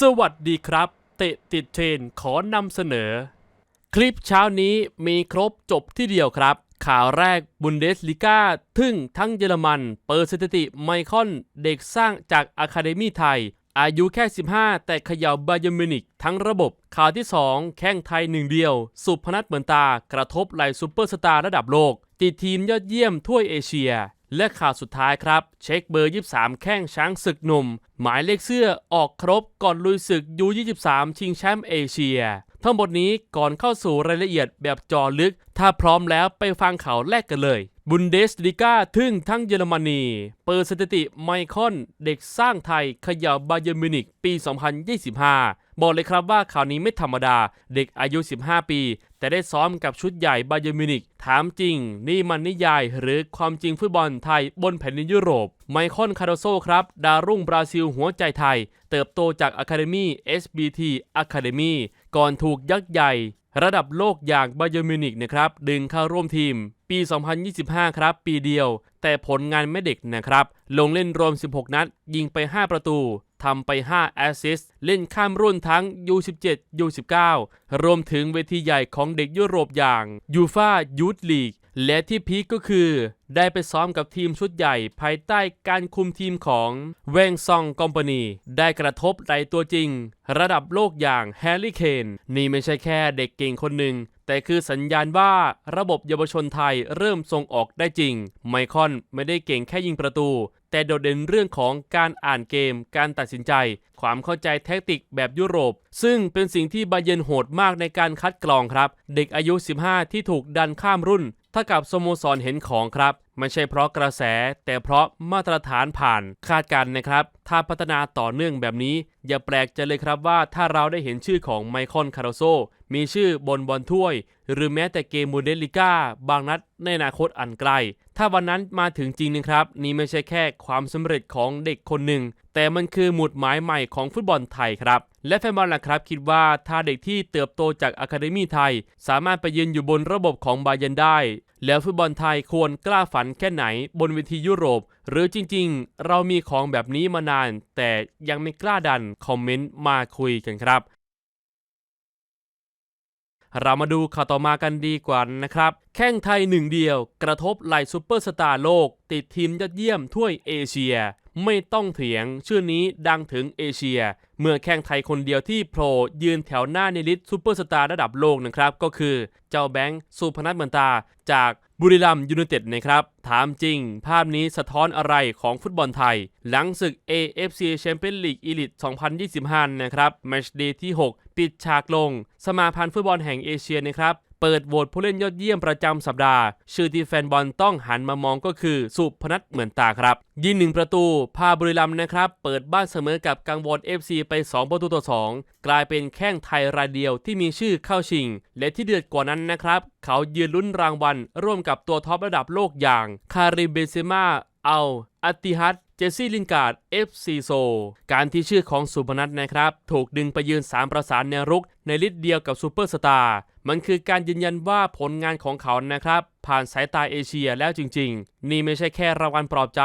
สวัสดีครับ เตะติดเทรนขอนำเสนอ คลิปเช้านี้มีครบจบที่เดียวครับ ข่าวแรกบุนเดสลิก้าทึ่งทั้งเยอรมัน เปิดสถิติไมคอนเด็กสร้างจากอะคาเดมีไทย อายุแค่ 15 แต่เขย่าบาเยอร์มินิกทั้งระบบ ข่าวที่ 2 แข้งไทยหนึ่งเดียว สุพนัทเหมือนตากระทบไหลซูเปอร์สตาร์ระดับโลก ติดทีมยอดเยี่ยมทั่วเอเชีย และข่าวสุดท้ายครับ เช็คเบอร์ 23 แข้งช้างศึกหนุ่ม หมายเลขเสื้อออกครบก่อนลุยศึกยู23 ชิงแชมป์เอเชีย ทั้งหมดนี้ก่อนเข้าสู่รายละเอียดแบบจอลึก ถ้าพร้อมแล้วไปฟังข่าวแรกกันเลย บุนเดสลิก้าทึ่งทั้งเยอรมนี เปิดสถิติไมคอนเด็กสร้างไทยขย่าบาเยอร์มิวนิกปี 2025 บอกเลยครับว่าข่าวนี้ไม่ธรรมดา เด็กอายุ 15 ปี แต่ได้ซ้อมกับชุดใหญ่บาเยอร์มินิกถามจริง นี่มันนิยายหรือความจริงฟุตบอลไทยบนแผ่นดินยุโรป ไมคอนคาร์โดโซครับ ดาวรุ่งบราซิลหัวใจไทย เติบโตจากอะคาเดมี่ SBT Academy ก่อนถูกยักษ์ใหญ่ ระดับโลกอย่างบาเยอร์มิวนิกนะครับดึงเข้าร่วมทีม ปี 2025 ครับ ปีเดียว แต่ผลงานไม่เด็กนะครับ ลงเล่นรวม 16 นัด ยิงไป 5 ประตูทำไป 5 แอสซิสเล่นข้ามรุ่นทั้ง U17 U19 รวมถึงเวทีใหญ่ของเด็กยุโรปอย่างยูฟายูทลีก และที่พีคก็คือ ได้ไปซ้อมกับทีมชุดใหญ่ภายใต้การคุมทีมของเวงซองคอมพานีได้กระทบไหลตัวจริง ระดับโลกอย่างแฮร์รี่เคนนี่ไม่ใช่แค่เด็กเก่งคนหนึ่งแต่คือสัญญาณว่าระบบเยาวชนไทยเริ่มส่งออกได้จริง ไมคอนไม่ได้เก่งแค่ยิงประตู แต่โดดเด่นเรื่องของการอ่านเกม การตัดสินใจ ความเข้าใจแทคติกแบบยุโรป ซึ่งเป็นสิ่งที่บาเยนโหดมากในการคัดกรองครับ เด็กอายุ 15 ที่ถูกดันข้ามรุ่น ถ้ากับสโมสรเห็นของครับ ไม่ใช่เพราะกระแส แต่เพราะมาตรฐานผ่านคาดการณ์นะครับ ถ้าพัฒนาต่อเนื่องแบบนี้ อย่าแปลกใจเลยครับว่าถ้าเราได้เห็นชื่อของไมคอนคาร์โซมีชื่อบนบอลถ้วย หรือแม้แต่เกมมูเดลิก้าบางนัดในอนาคตอันไกล ถ้าวันนั้นมาถึงจริงนะครับ นี่ไม่ใช่แค่ความสำเร็จของเด็กคนหนึ่ง แต่มันคือหมุดหมายใหม่ของฟุตบอลไทยครับ และแฟนบอลล่ะครับ คิดว่าถ้าเด็กที่เติบโตจากอะคาเดมีไทย สามารถไปยืนอยู่บนระบบของบาเยนได้ แล้วฟุตบอลไทยควรกล้าฝันแค่ไหนบนเวทียุโรป หรือจริงๆ เรามีของแบบนี้มานาน แต่ยังไม่กล้าดัน คอมเมนต์มาคุยกันครับเรามาดูข่าวต่อมากันดีกว่านะครับ แข้งไทยหนึ่งเดียว กระทบไหลซูเปอร์สตาร์โลก ติดทีมยอดเยี่ยมถ้วยเอเชีย ไม่ต้องเถียงชื่อนี้ดังถึงเอเชีย เมื่อแข้งไทยคนเดียวที่โผล่ยืนแถวหน้าในลิสต์ซูเปอร์สตาร์ระดับโลกนะครับ ก็คือเจ้าแบงค์สุพนัทเมือนตา จากบุรีรัมย์ยูไนเต็ดนะครับ ถามจริง ภาพนี้สะท้อนอะไรของฟุตบอลไทย หลังศึก AFC Champions League Elite 2025 นะครับแมตช์เดย์ที่ 6 ปิดฉากลง สมาพันธ์ฟุตบอลแห่งเอเชียนะครับ เปิดโหวตผู้เล่นยอดเยี่ยมประจำสัปดาห์ ชื่อที่แฟนบอลต้องหันมามองก็คือสุพนัทเหมือนตาครับ ยิงหนึ่งประตู พาบุรีรัมย์นะครับ เปิดบ้านเสมอกับกังวล FC ไป 2 ประตูต่อ 2 กลายเป็นแข้งไทยรายเดียวที่มีชื่อเข้าชิง และที่เดือดกว่านั้นนะครับ เขายืนลุ้นรางวัลร่วมกับตัวท็อประดับโลกอย่างคาริเบเซมาเอาอัติฮัต จสซี่ลินการ์ด FC โซ การที่ชื่อของสุพนัทนะครับ ถูกดึงไปยืน3ประสานแนวรุก ในลิสต์เดียวกับซูเปอร์สตาร์มันคือการยืนยันว่าผลงานของเขานะครับ ผ่านสายตาเอเชียแล้วจริงๆ นี่ไม่ใช่แค่รางวัลปลอบใจ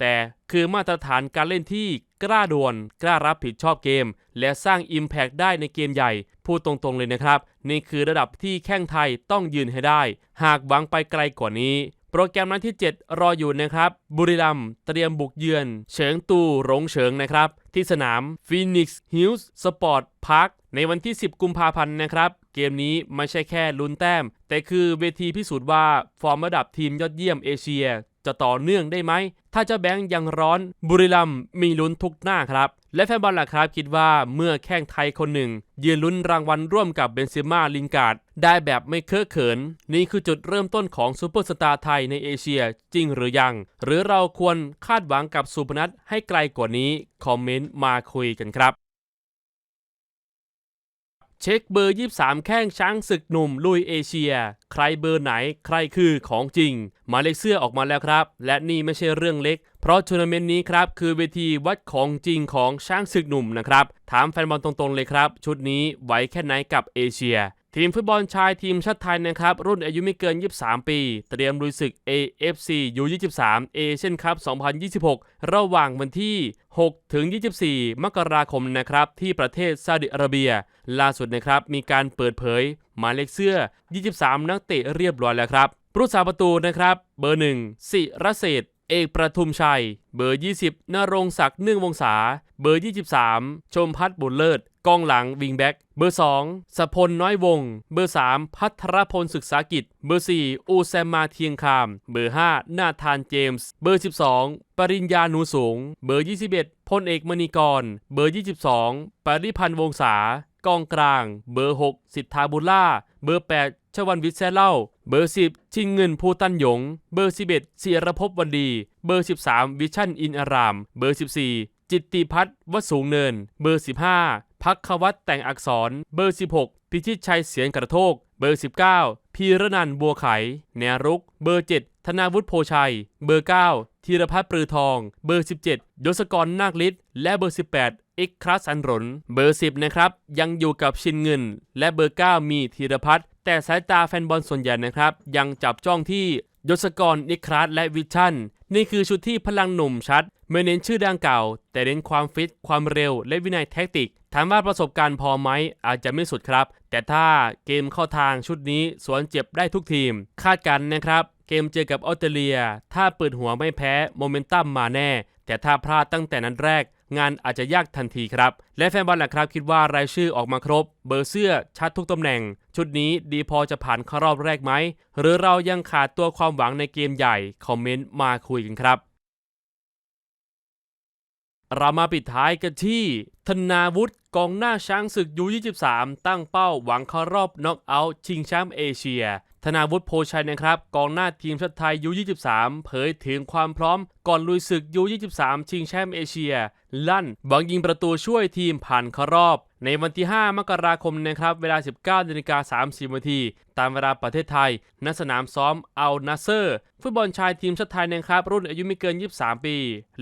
แต่คือมาตรฐานการเล่นที่กล้าดวลกล้ารับผิดชอบเกม และสร้าง Impact ได้ในเกมใหญ่ พูดตรงๆเลยนะครับ นี่คือระดับที่แข้งไทยต้องยืนให้ได้ หากหวังไปไกลกว่านี้ รแกรมนัดที่ 7 รออยู่นะครับ บุรีรัมย์เตรียมบุกเยือน เฉิงตูหลงเฉิงนะครับ ที่สนาม Phoenix Hills Sport Park ในวันที่ 10 กุมภาพันธ์นะครับ เกมนี้ไม่ใช่แค่ลุ้นแต้ม แต่คือเวทีพิสูจน์ว่าฟอร์มระดับทีมยอดเยี่ยมเอเชีย จะต่อเนื่องได้ไหม ถ้าเจ้าแบงค์ยังร้อนบุรีรัมย์มีลุ้นทุกหน้าครับและแฟนบอลล่ะครับคิดว่าเมื่อแข้งไทยคนหนึ่ง ยืนลุ้นรางวัลร่วมกับเบนซิม่าลิงการ์ดได้แบบไม่เคอะเขิน นี่คือจุดเริ่มต้นของซูเปอร์สตาร์ไทยในเอเชียจริงหรือยัง หรือเราควรคาดหวังกับสุพนัทให้ไกลกว่านี้ คอมเมนต์มาคุยกันครับ เช็คเบอร์ 23 แข้งช้างศึกหนุ่มลุยเอเชีย ใครเบอร์ไหนใครคือของจริงหมายเลขเสื้อออกมาแล้วครับ และนี่ไม่ใช่เรื่องเล็ก เพราะทัวร์นาเมนต์นี้ครับ คือเวทีวัดของจริงของช้างศึกหนุ่มนะครับ ถามแฟนบอลตรงๆเลยครับ ชุดนี้ไหวแค่ไหนกับเอเชีย ทีมฟุตบอลชายทีมชาติไทยนะครับ รุ่นอายุไม่เกิน 23 ปี เตรียมลุยศึก AFC U23 เอเชียนคัพ 2026 ระหว่างวันที่ 6 ถึง 24 มกราคมนะครับ ที่ประเทศซาอุดิอาระเบีย ล่าสุดนะครับ มีการเปิดเผย หมายเลขเสื้อ 23 นักเตะเรียบร้อยแล้วครับผู้รักษาประตูนะครับ เบอร์ 1 สิรเศษ เอกประทุมชัย เบอร์ 20นรงศักดิ์เนื่องวงศา เบอร์ 23 ชมพัฒน์บุญเลิศกองหลังวิงแบ็กเบอร์ 2สพลน้อยวง เบอร์ 3 พัทรพลศึกษากิจ เบอร์ 4 อูแซมมาเทียงคาม เบอร์ 5 นาธานเจมส์ เบอร์ 12 ปริญญาหนูสูง เบอร์ 21พลเอกมณีกร เบอร์ 22 ปริพันธ์วงศากองกลาง เบอร์ 6 สิทธาบุญล่า เบอร์ 8 ชวันวิทย์แซเล่า เบอร์ 10 ชิงเงินภูตันหยง เบอร์ 11เสียรภพวันดี เบอร์ 13 วิชั่นอินอาราม เบอร์ 14 จิตติพัฒน์วสูงเนิน เบอร์ 15พักขวัตแต่งอักษร เบอร์ 16 พิชิตชัยเสียงกระโทก เบอร์ 19 พีระนันท์บัวไข แนวรุก เบอร์ 7 ธนาวุฒิโพชัย เบอร์ 9ธีรพัฒน์ปรือทอง เบอร์ 17 ยศกรนาคฤทธิ์และเบอร์ 18เอกครัสอันรน เบอร์ 10 นะครับ ยังอยู่กับชินเงิน และเบอร์ 9 มีธีรพัฒน์แต่สายตาแฟนบอลส่วนใหญ่นะครับ ยังจับจ้องที่ ยศกรเอ็กครัสและวิชั่น นี่คือชุดที่พลังหนุ่มชัด ไม่เน้นชื่อดังเก่า แต่เน้นความฟิต ความเร็ว และวินัยแท็กติก ถามว่าประสบการณ์พอไหม อาจจะไม่สุดครับ แต่ถ้าเกมเข้าทางชุดนี้ สวนเจ็บได้ทุกทีม คาดกันนะครับ เกมเจอกับออสเตรเลีย ถ้าเปิดหัวไม่แพ้ โมเมนตัมมาแน่ แต่ถ้าพลาดตั้งแต่นั้นแรก งานอาจจะยากทันทีครับ และแฟนบอลล่ะครับคิดว่ารายชื่อออกมาครบ เบอร์เสื้อชัดทุกตำแหน่ง ชุดนี้ดีพอจะผ่านเข้ารอบแรกไหม หรือเรายังขาดตัวความหวังในเกมใหญ่ คอมเมนต์มาคุยกันครับเรามาปิดท้ายกันที่ธนาวุฒิ กองหน้าช้างศึกยู23 ตั้งเป้าหวังเข้ารอบน็อกเอาท์ชิงแชมป์เอเชีย ธนาวุฒิโพชัยนะครับกองหน้าทีมชาติไทยยู23 เผยถึงความพร้อม ก่อนลุยศึกยู23 ชิงแชมป์เอเชีย ลั่นหวังยิงประตูช่วยทีมผ่านเข้ารอบ ในวันที่ 5 มกราคมนะครับ เวลา 19นาฬิกา30นาทีตามเวลาประเทศไทย ณ สนามซ้อมอัลนาเซอร์ ฟุตบอลชายทีมชาติไทยนะครับ รุ่นอายุไม่เกิน 23 ปี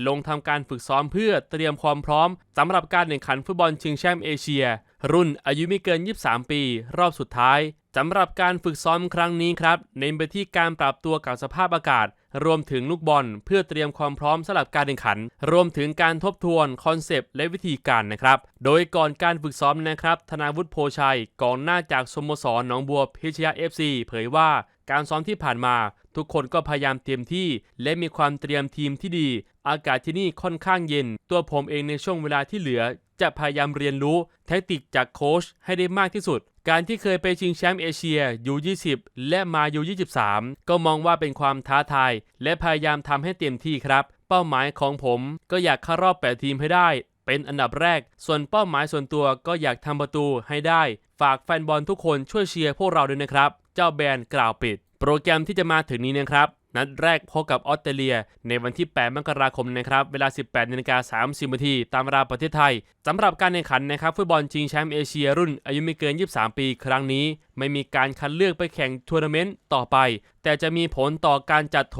ลงทำการฝึกซ้อมเพื่อเตรียมความพร้อมสำหรับการแข่งขันฟุตบอลชิงแชมป์เอเชีย รุ่นอายุไม่เกิน 23 ปี รอบสุดท้ายสำหรับการฝึกซ้อมครั้งนี้ครับ เน้นไปที่การปรับตัวกับสภาพอากาศ รวมถึงลูกบอลเพื่อเตรียมความพร้อมสำหรับการแข่งขัน รวมถึงการทบทวนคอนเซปต์และวิธีการนะครับ โดยก่อนการฝึกซ้อมนะครับธนาวุฒิโพชัยกองหน้าจากสโมสรหนองบัวพิชยาเอฟซีเผยว่าการซ้อมที่ผ่านมา ทุกคนก็พยายามเตรียมที่ และมีความเตรียมทีมที่ดี อากาศที่นี่ค่อนข้างเย็น ตัวผมเองในช่วงเวลาที่เหลือ จะพยายามเรียนรู้แทคติกจากโค้ชให้ได้มากที่สุด การที่เคยไปชิงแชมป์เอเชียยู20และมายู23ก็มองว่าเป็นความท้าทาย และพยายามทำให้เต็มที่ครับ เป้าหมายของผมก็อยากเข้ารอบ 8 ทีมให้ได้ เป็นอันดับแรก ส่วนเป้าหมายส่วนตัวก็อยากทำประตูให้ได้ ฝากแฟนบอลทุกคนช่วยเชียร์พวกเราด้วยนะครับ เจ้าแบรนด์กล่าวปิด โปรแกรมที่จะมาถึงนี้นะครับ นัดแรกพบกับออสเตรเลีย ในวันที่ 8 มกราคมนะครับ เวลา 18นาฬิกา30นาทีตามเวลาประเทศไทยสำหรับการแข่งขันนะครับฟุตบอลชิงแชมป์เอเชียรุ่นอายุไม่เกิน 23 ปีครั้งนี้ ไม่มีการคัดเลือกไปแข่งทัวร์นาเมนต์ต่อไป แต่จะมีผลต่อการจัดโถ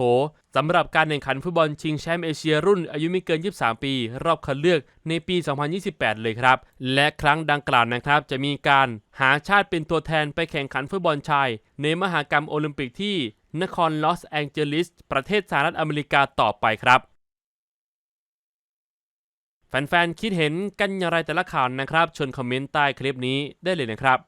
สำหรับการแข่งขันฟุตบอลชิงแชมป์เอเชียรุ่นอายุไม่เกิน 23 ปี รอบคัดเลือกในปี 2028 เลยครับ และครั้งดังกล่าวนะครับ จะมีการหาชาติเป็นตัวแทนไปแข่งขันฟุตบอลชาย ในมหากรรมโอลิมปิกที่นครลอสแองเจลิส ประเทศสหรัฐอเมริกาต่อไปครับแฟนๆ คิดเห็นกันอย่างไรแต่ละข่าวนะครับชวนคอมเมนต์ใต้คลิปนี้ได้เลยนะครับ